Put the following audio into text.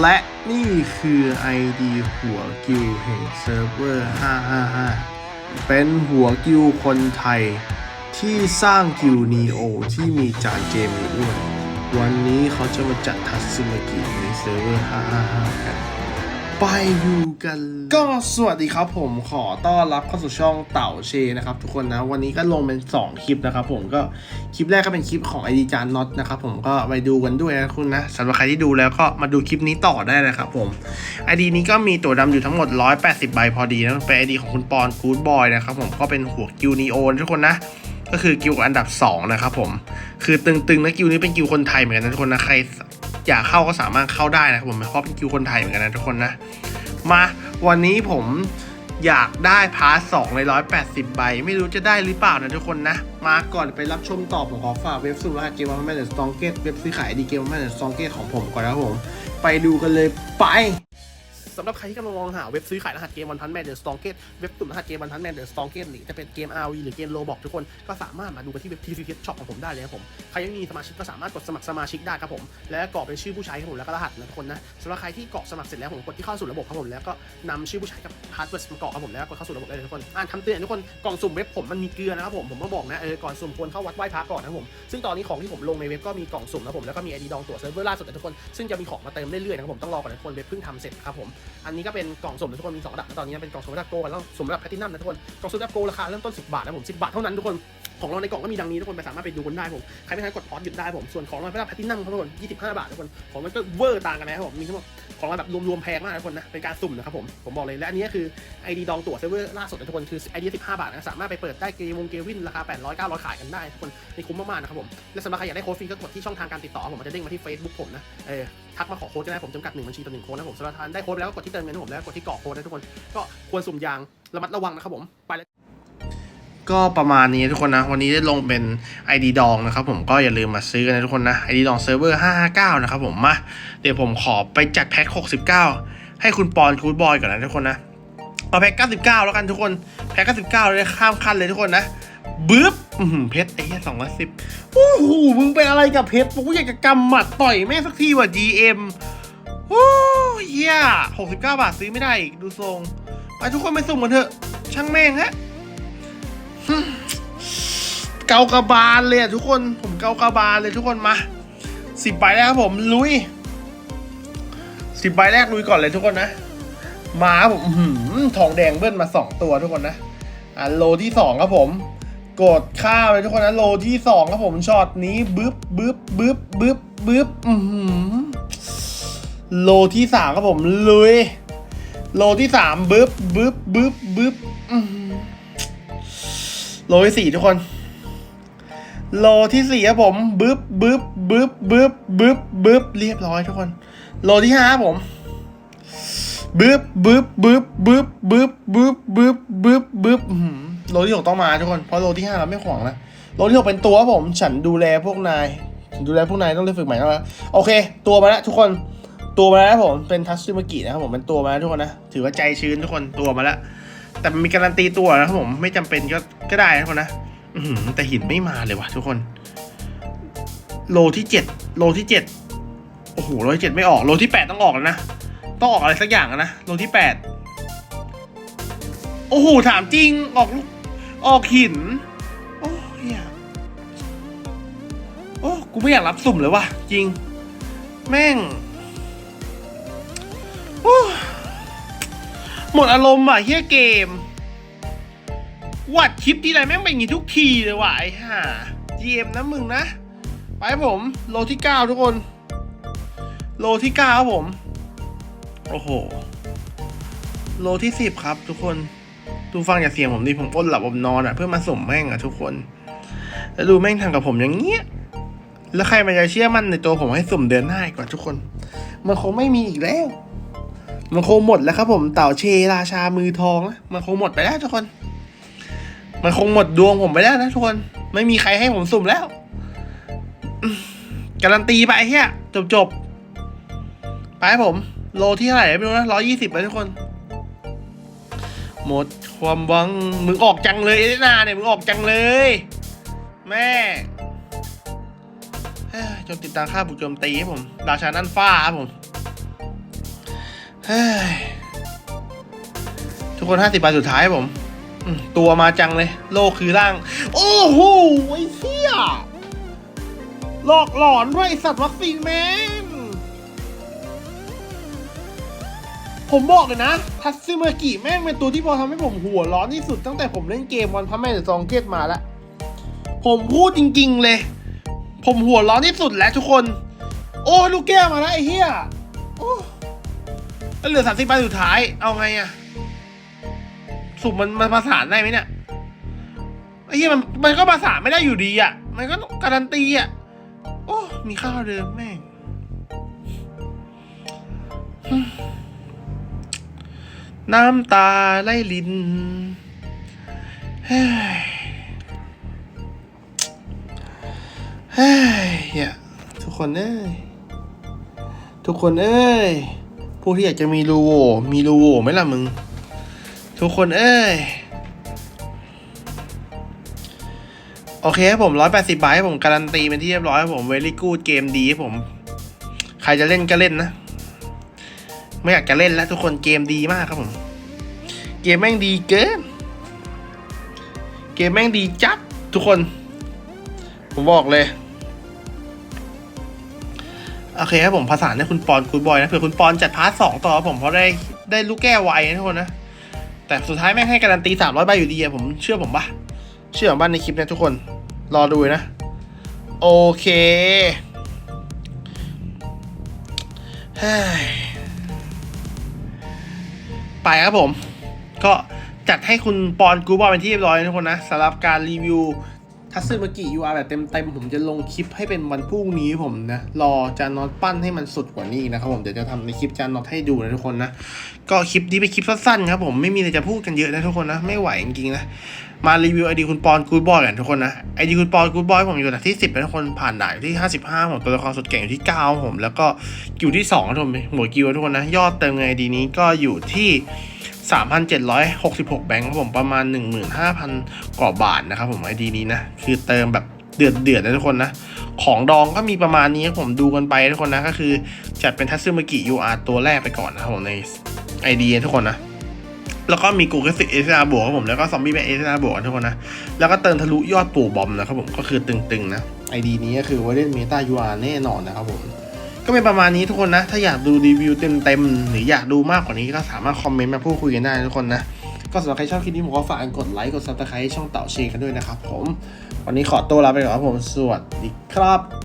และนี่คือ ID หัวกิวแห่งเซิร์ฟเวอร์ 555 เป็นหัวกิวคนไทยที่สร้างกิวนีโอที่มีจานเกมอ้วนวันนี้เขาจะมาจัดทัศนกิจในเซิร์ฟเวอร์ 555 กัน ไปดูกัน ก็สวัสดีครับผมขอต้อนรับเข้าสู่ช่องเต่าเชนะครับทุกคนนะวันนี้ก็ลงเป็น 2 คลิปนะครับผมก็คลิปแรกก็เป็นคลิปของไอดีจานน็อตนะครับผมก็ไปดูกันด้วยนะคุณนะสำหรับใครที่ดูแล้วก็มาดูคลิปนี้ต่อได้นะครับผมไอดีนี้ก็มีตัวดำอยู่ทั้งหมด 180 ใบพอดีนะเป็นไอดีของคุณปอนกูดบอยนะครับผมก็เป็นหัวกิวนีโอทุกคนนะก็คือกิวอันดับ 2 นะครับผม คือตึงๆนะกิวนี้เป็นกิวคนไทยเหมือนกันนะทุกคนนะใคร อยากเข้าก็สามารถเข้าได้นะครับผมเพราะเป็นคิวคนไทยเหมือนกันนะทุกคนนะ มาวันนี้ผมอยากได้พาร์ทสองในร้อยแปดสิบใบ ไม่รู้จะได้หรือเปล่านะทุกคนนะ มาก่อนไปรับชมต่อผมขอฝากเว็บสุราเกมวันแมนเดอร์สตองเกตเว็บซื้อขายดีเกมวันแมนเดอร์สตองเกตของผมก่อนนะผม ไปดูกันเลยไป สำหรับใครที่กำลังมองหาเว็บซื้อขายรหัสเกมวันพันแมนเดอร์สตองเกตเว็บตุ่มรหัสเกมวันพันแมนเดอร์สตองเกตหรือจะเป็นเกม RV หรือเกมโลบอกทุกคนก็สามารถมาดูกันที่เว็บ TCT Shop ของผมได้เลยครับผมใครยังมีสมาชิกก็สามารถกดสมัครสมาชิกได้ครับผมและกรอกเป็นชื่อผู้ใช้ครับผมแล้วก็รหัสนะทุกคนนะสำหรับใครที่กรอกสมัครเสร็จแล้วผมกดที่เข้าสู่ระบบครับผมแล้วก็นำชื่อผู้ใช้กับพาสเวิร์ดมากรอกครับผมแล้วกดเข้าสู่ระบบได้เลยทุกคนอ่านคำเตือนทุกคนกล่องสุ่มเว็บผมมันมีเกลือนะครับผมผมก็บอกนะเออก่อนสุ่มควรเข้าวัดไหว้พระก่อนนะผมซึ่งตอนนี้ของที่ผมลงในเว็บก็มีกล่องสุ่มนะผมแล้วก็มีไอดีดองตัวเซิร์ฟเวอร์ล่าสุดนะทุกคนซึ่งจะมีของมาเติมเรื่อยๆนะครับผมต้องรอก่อนนะทุกคนเว็บเพิ่งทำเสร็จครับผมอันนี้ก็เป็นกล่องสมทุกคนมีสองระดับตอนนี้เป็นกล่องสมระดับโกลแล้วสมระดับแพลตินัมนะทุกคนกล่องสมระดับโกลราคาเริ่มต้น 10 บาทนะผม10 บาทเท่านั้นทุกคนของเราในกล่องก็มีดังนี้ทุกคนไปสามารถไปดูกันได้ผมใครไม่ทันกดพอสหยุดได้ผมส่วนของเราระดับแพลตินัมครับทุกคน25 บาททุกคนของมันก็เวอร์ต่างกันนะครับผมมีทั้งหมดของเราแบบรวมๆแพงมากนะทุกคนนะเป็นการสุ่มนะครับผมผมบอกเลยและอันนี้คือ ID ดองตั๋วเซิร์ฟเวอร์ล่าสุดนะทุกคนคือ ID 15 บาทนะสามารถไปเปิดได้เกมวงเกวินราคา 800 900 ขายกันได้ทุกคนนี่คุ้มมากๆนะครับผมและสำหรับใครอยากได้โค้ดฟรีก็กดที่ช่องทางการติดต่อผมมันจะเด้งมาที่ Facebook ผมนะเออ ทักมาขอโค้ดก็ได้ผมจำกัดหนึ่งบัญชีต่อหนึ่งโค้ดนะผมสำหรับท่านได้โค้ดไปแล้วก็กดที่เติมเงินให้ผมแล้วกดที่กรอกโค้ดนะทุกคนก็ควรสุ่มยางระมัดระวังนะครับผมไปแล้วก็ประมาณนี้ทุกคนนะ วันนี้ได้ลงเป็น ID ดองนะครับผมก็อย่าลืมมาซื้อกันนะทุกคนนะ ID ดองเซิร์ฟเวอร์559 นะครับผมมาเดี๋ยวผมขอไปจัดแพ็ค69 ให้คุณปอนคูดบอยก่อนนะทุกคนนะเอาแพ็ค99 แล้วกันทุกคนแพ็ค99 เลยข้ามขั้นเลยทุกคนนะ บึ๊บเพชรไอ้เหี้ยสองร้อยสิบโอ้โหมึงเป็นอะไรกับเพชรกูอยากจะกำหมัดต่อยแม่สักทีว่ะ GM โอ้เหี้ยหกสิบเก้าบาทซื้อไม่ได้อีก ดูทรง ไปทุกคนไปสุ่มกันเถอะ ช่างแม่งฮะเกากระบาลเลยทุกคนผมเกากระบาลเลยทุกคนมาสิบใบแรกครับผมลุยสิบใบแรกลุยก่อนเลยทุกคนนะมาผมหือทองแดงเบิ้ลมาสองตัวทุกคนนะอะโลที่สองครับผม กดข้าวเลยทุกคนนะโลที่สองครับผมช็อตนี้บึ๊บบึ๊บบึ๊บบึ๊บบึ๊บโลที่สามครับผมลุยโลที่สามบึ๊บบึ๊บบึ๊บบึ๊บโลที่สี่ทุกคน โลที่สี่ครับผมบึ๊บบึ๊บบึ๊บบึ๊บบึ๊บบึ๊บเรียบร้อยทุกคน โลที่ห้าครับผมบึ๊บบึ๊บบึ๊บบึ๊บบึ๊บบึ๊บบึ๊บบึ๊บบึ๊บ โลที่หกต้องมาทุกคนเพราะโลที่ห้าเราไม่ขวางนะโลที่หกเป็นตัวผม ฉันดูแลพวกนายฉันดูแลพวกนายต้องเล่นฝึกใหม่แล้วโอเค ตัวมาแล้วทุกคนตัวมาแล้วผมเป็นทัชซึมากินะครับผมเป็นตัวมาแล้วทุกคนนะถือว่าใจชื้นทุกคนตัวมาแล้วแต่มีการันตีตัวนะครับผมไม่จำเป็นก็ก็ได้นะทุกคนนะแต่หินไม่มาเลยว่ะทุกคน โลที่เจ็ดโลที่เจ็ดโอ้โหโลที่เจ็ดไม่ออกโลที่แปดต้องออกแล้วนะต้องออกอะไรสักอย่างนะโลที่แปดโอ้โหถามจริงออกลูก ออกหิน โอ้เฮียโอ้กูไม่อยากรับสุ่มเลยว่ะ จริง แม่งโอ้หมดอารมณ์อะเฮียเกม วัดคลิปที่ไรแม่งเป็นอย่างนี้ทุกทีเลยว่ะไอ้ห่า GM นะมึงนะ ไปผมโลที่เก้าทุกคน โลที่เก้าครับผม โอ้โห โลที่สิบครับทุกคน ดูฟังจากเสียงผมดิผมอดหลับอดนอนอะเพื่อมาส่งแม่งอะทุกคน แล้วดูแม่งทำกับผมอย่างเงี้ยแล้วใครมันจะเชื่อมั่นในตัวผมให้สุ่มเดือนหน้าอีกว่าทุกคน มันคงไม่มีอีกแล้ว มันคงหมดแล้วครับผมเต่าเชราชามือทองนะมันคงหมดไปแล้วทุกคน มันคงหมดดวงผมไปแล้วนะทุกคน ไม่มีใครให้ผมสุ่มแล้ว การันตีไปเฮียจบจบๆไปผม โลที่เท่าไหร่ไม่รู้นะร้อยี่สิบไปทุกคน หมด ความหวังมึงออกจังเลยเอเดนาเนี่ยมึงออกจังเลย แม่เฮ้ยจนติดตามค่าบุกโจมตีครับผมราชานั่นฟ้าครับผมเฮ้ยทุกคนห้าสิบบสุดท้ายผมอืมตัวมาจังเลย โลกคือร่าง โอ้โหไอ้เหี้ยหลอกหลอนด้วยสัตว์วัคซีนแมน ผมบอกเลยนะทัตซึมากิแม่งเป็นตัวที่พอทำให้ผมหัวร้อนที่สุดตั้งแต่ผมเล่นเกมวันพระแม่เดอะซองเกตมาล้วผมพูดจริง ๆ เลย ผมหัวร้อนที่สุดแล้วทุกคน โอ้ลูกแก้วมาแล้วไอ้เหี้ยโอ้แล้วเหลือสามสิบใบสุดท้าย เอาไงอะสุ่มมันมันประสานได้ไหมเนี่ยไอ้เหี้ยมันมันก็ประสานไม่ได้อยู่ดีอะมันก็การันตีอะโอ้มีข้าวเดิมแม่ง น้ำตาไหลลินเฮ้ยเฮ้ยเหี้ยทุกคนเอ้ย ทุกคนเอ้ย ผู้ที่อยากจะมีรูโวมีรูโวไหมล่ะมึง ทุกคนเอ้ย โอเคครับผมร้อยแปดสิบบาทให้ผมการันตีเป็นที่เรียบร้อยครับผมเวลี่กูดเกมดีครับผม ใครจะเล่นก็เล่นนะ ไม่อยากจะเล่นแล้วทุกคนเกมดีมากครับผม เกมแม่งดีเกิน เกมแม่งดีจัดทุกคน ผมบอกเลย โอเคครับผมประสานให้คุณปอนคุณบอยนะเผื่อคุณปอนจัดพาร์ทสองต่อผมเพราะได้ได้ลูกแก้วไวนะทุกคนนะ แต่สุดท้ายแม่งให้การันตีสามร้อยใบอยู่ดีอะผมเชื่อผมปะเชื่อผมบ้านในคลิปเนะทุกคนรอดูนะ โอเคเฮ้ ไปครับผม ก็จัดให้คุณปอนกูบอลเป็นที่เรียบร้อยนะทุกคนนะสำหรับการรีวิวทัตสึมกิ UR แบบเต็มๆผมจะลงคลิปให้เป็นวันพรุ่งนี้ผมนะรอจานน็อตปั้นให้มันสุดกว่านี้นะครับผมเดี๋ยวจะทำในคลิปจานน็อตให้ดูนะทุกคนนะก็คลิปนี้เป็นคลิปสั้นๆครับผมไม่มีอะไรจะพูดกันเยอะนะทุกคนนะไม่ไหวจริงๆนะ มารีวิวไอดีคุณปอนกูดบอยกันทุกคนนะไอดีคุณปอนกูดบอยผมอยู่อันดับที่ 10นะทุกคนผ่านด่านอยู่ที่ 55ผมตัวละครสุดเก่งอยู่ที่9ผมแล้วก็อยู่ที่2ทุกคนหมวดกิวทุกคนนะยอดเติมเงินไอดีนี้ก็อยู่ที่3,766 แบงค์ครับผมประมาณ 15,000กว่าบาทนะครับผมไอดีนี้นะคือเติมแบบเดือดเดือดนะทุกคนนะของดองก็มีประมาณนี้ครับผมดูกันไปทุกคนนะก็คือจัดเป็นทัตสึมากิ UR ตัวแรกไปก่อนนะครับผมในไอเดียทุกคนนะ แล้วก็มีกูเกสิเอสอาบวกครับผมแล้วก็ซอมบี้แมนเอสอาบวกทุกคนนะ แล้วก็เติมทะลุยอดปู่บอมนะครับผมก็คือตึงๆนะไอดีนี้ก็คือว่าเลนเมตา UR แน่นอนนะครับผมก็เป็นประมาณนี้ทุกคนนะ ถ้าอยากดูรีวิวเต็มๆหรืออยากดูมากกว่านี้ก็สามารถคอมเมนต์มาพูดคุยกันได้ทุกคนนะก็สำหรับใครชอบคลิปนี้ผมก็ฝากกดไลค์กดซับสไครต์ช่องเต่าเชกันด้วยนะครับผม วันนี้ขอตัวลาไปก่อนครับผม สวัสดีครับ